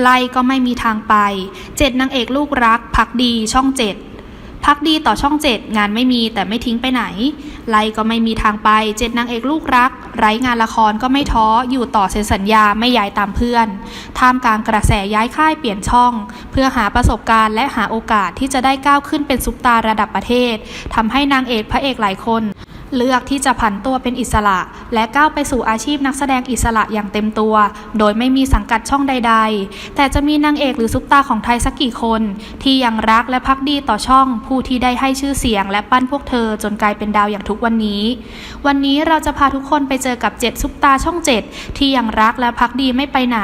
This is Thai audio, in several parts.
ไล่ก็ไม่มีทางไปเจ็ดนางเอกลูกรักพักดีช่องเจ็ดพักดีต่อช่องเจ็ดงานไม่มีแต่ไม่ทิ้งไปไหน ไล่ก็ไม่มีทางไปเจ็ดนางเอกลูกรัก ไร้งานละครก็ไม่ท้ออยู่ต่อเซ็นสัญญาไม่ย้ายตามเพื่อนท่ามกลางกระแสย้ายค่ายเปลี่ยนช่อง เพื่อหาประสบการณ์และหาโอกาสที่จะได้ก้าวขึ้นเป็นซุปตาระดับประเทศทำให้นางเอกพระเอกหลายคน เลือกที่จะผันตัวเป็นอิสระ และก้าวไปสู่อาชีพนักแสดงอิสระอย่างเต็มตัว โดยไม่มีสังกัดช่องใด ๆ แต่จะมีนางเอกหรือซุปตาของไทยสักกี่คน ที่ยังรักและพักดีต่อช่อง ผู้ที่ได้ให้ชื่อเสียง และปั้นพวกเธอจนกลายเป็นดาวอย่างทุกวันนี้ วันนี้เราจะพาทุกคนไปเจอกับเจ็ดซุปตาช่องเจ็ดที่ยังรักและพักดีไม่ไปไหน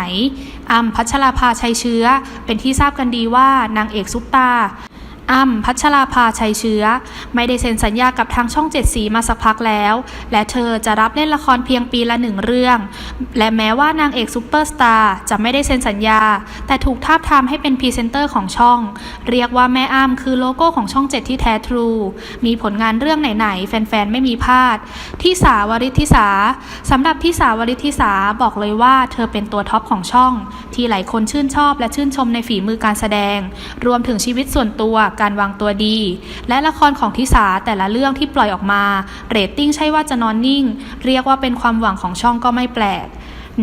อัมพัชราภาชัยเชื้อ เป็นที่ทราบกันดีว่านางเอกซุปตา อ้ำพัชราภาชัยเชื้อ ไม่ได้เซ็นสัญญากับทางช่องเจ็ดสีมาสักพักแล้ว และเธอจะรับเล่นละครเพียงปีละหนึ่งเรื่อง และแม้ว่านางเอกซูเปอร์สตาร์จะไม่ได้เซ็นสัญญา แต่ถูกทาบทามให้เป็นพรีเซนเตอร์ของช่อง เรียกว่าแม่อ้ำคือโลโก้ของช่องเจ็ดที่แท้ทรู มีผลงานเรื่องไหนๆ แฟนๆ ไม่มีพลาดที่สาวริทธิสาสำหรับที่สาวริทธิสาบอกเลยว่าเธอเป็นตัวท็อปของช่อง ที่หลายคนชื่นชอบและชื่นชมในฝีมือการแสดง รวมถึงชีวิตส่วนตัวการวางตัวดี และละครของทิสาแต่ละเรื่องที่ปล่อยออกมา เรตติ้งใช่ว่าจะนอนนิ่ง เรียกว่าเป็นความหวังของช่องก็ไม่แปลก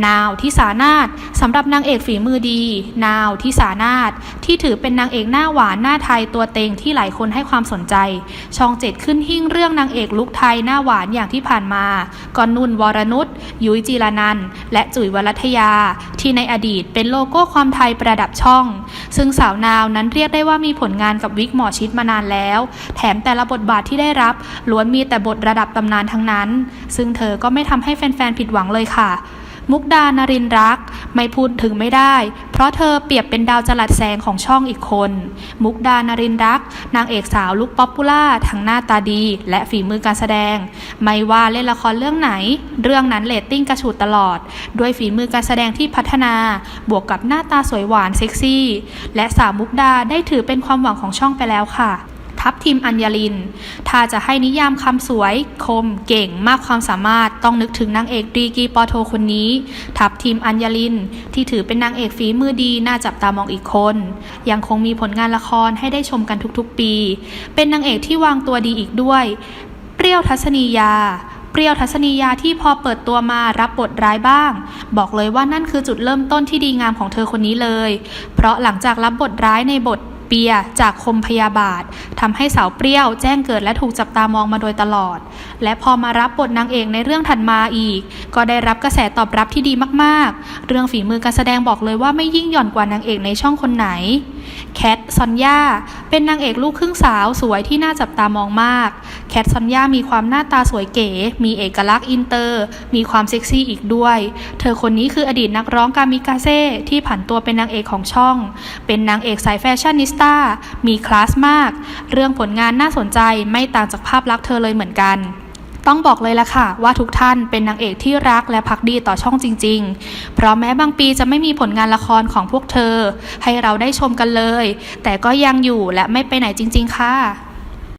นาวทิสานาถสำหรับนางเอกฝีมือดี นาวทิสานาถที่ถือเป็นนางเอกหน้าหวานหน้าไทยตัวเต็งที่หลายคนให้ความสนใจ ช่องเจ็ดขึ้นหิ้งเรื่องนางเอกลุกไทยหน้าหวานอย่างที่ผ่านมาก่อนนุ่นวรนุชยุ้ยจีรนันและจุ๋ยวรัตยา ที่ในอดีตเป็นโลโก้ความไทยประดับช่อง ซึ่งสาวนาวนั้นเรียกได้ว่ามีผลงานกับวิกหมอชิดมานานแล้ว แถมแต่ละบทบาทที่ได้รับล้วนมีแต่บทระดับตำนานทั้งนั้น ซึ่งเธอก็ไม่ทำให้แฟนๆผิดหวังเลยค่ะ มุกดานรินรัก ไม่พูดถึงไม่ได้ เพราะเธอเปรียบเป็นดาวจลัดแสงของช่องอีกคน มุกดานรินรัก นางเอกสาวลุคป๊อปปูล่าทั้งหน้าตาดี และฝีมือการแสดง ไม่ว่าเล่นละครเรื่องไหน เรื่องนั้นเรตติ้งกระฉูดตลอด ด้วยฝีมือการแสดงที่พัฒนา บวกกับหน้าตาสวยหวานเซ็กซี่ และสาวมุกดาได้ถือเป็นความหวังของช่องไปแล้วค่ะ ทัพทีมอัญญลิน ถ้าจะให้นิยามคำสวย คม เก่งมากความสามารถต้องนึกถึงนางเอกดีกีปอโทคนนี้ ทัพทีมอัญญลิน ที่ถือเป็นนางเอกฝีมือดีน่าจับตามองอีกคน ยังคงมีผลงานละครให้ได้ชมกันทุกๆปี เป็นนางเอกที่วางตัวดีอีกด้วย เปรี้ยวทัศนียาเปรี้ยวทัศนียาที่พอเปิดตัวมารับบทร้ายบ้าง บอกเลยว่านั่นคือจุดเริ่มต้นที่ดีงามของเธอคนนี้เลย เพราะหลังจากรับบทร้ายในบท เปียจากคมพยาบาททำให้สาวเปรี้ยวแจ้งเกิดและถูกจับตามองมาโดยตลอด และพอมารับบทนางเอกในเรื่องถัดมาอีก ก็ได้รับกระแสตอบรับที่ดีมากๆ เรื่องฝีมือการแสดงบอกเลยว่าไม่ยิ่งหย่อนกว่านางเอกในช่องคนไหนแคทซอนยาเป็นนางเอกลูกครึ่งสาวสวยที่น่าจับตามองมาก คทซอนยามีความหน้าตาสวยเก๋ มีเอกลักษณ์อินเตอร์ มีความเซ็กซี่อีกด้วย เธอคนนี้คืออดีตนักร้องกามิกาเซ่ที่ผันตัวเป็นนางเอกของช่อง เป็นนางเอกสายแฟชั่นนิสต้า มีคลาสมาก เรื่องผลงานน่าสนใจไม่ต่างจากภาพลักษณ์เธอเลยเหมือนกันต้องบอกเลยละค่ะว่าทุกท่านเป็นนางเอกที่รักและพักดีต่อช่องจริง ๆ เพราะแม้บางปีจะไม่มีผลงานละครของพวกเธอ ให้เราได้ชมกันเลย แต่ก็ยังอยู่และไม่ไปไหนจริง ๆ ค่ะ